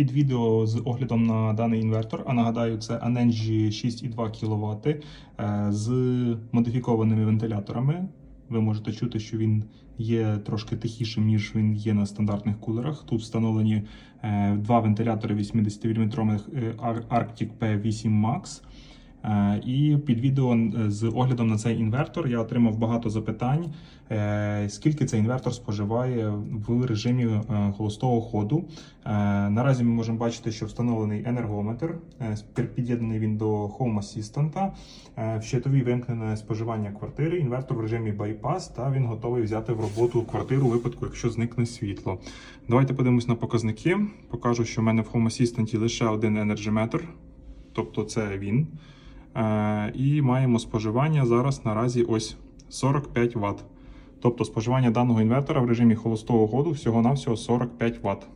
під відео з оглядом на даний інвертор. А нагадаю, це Anenji 6,2 кВт е, з модифікованими вентиляторами. Ви можете чути, що він є трошки тихішим, ніж він є на стандартних кулерах. Тут встановлені е, два вентилятори 80 мм Arctic P8 Max. Е, І під відео е, з оглядом на цей інвертор я отримав багато запитань, е, скільки цей інвертор споживає в режимі холостого ходу. Наразі ми можемо бачити, що встановлений енергометр, під'єднаний він до Home Assistant, в щитові вимкнене споживання квартири, інвертор в режимі байпас, та він готовий взяти в роботу квартиру у випадку, якщо зникне світло. Давайте подивимось на показники. Покажу, що в мене в Home Assistant лише один енерджиметр, тобто це він. Е, І маємо споживання зараз наразі ось 45 Вт. Тобто споживання даного інвертора в режимі холостого ходу всього-навсього 45 Вт.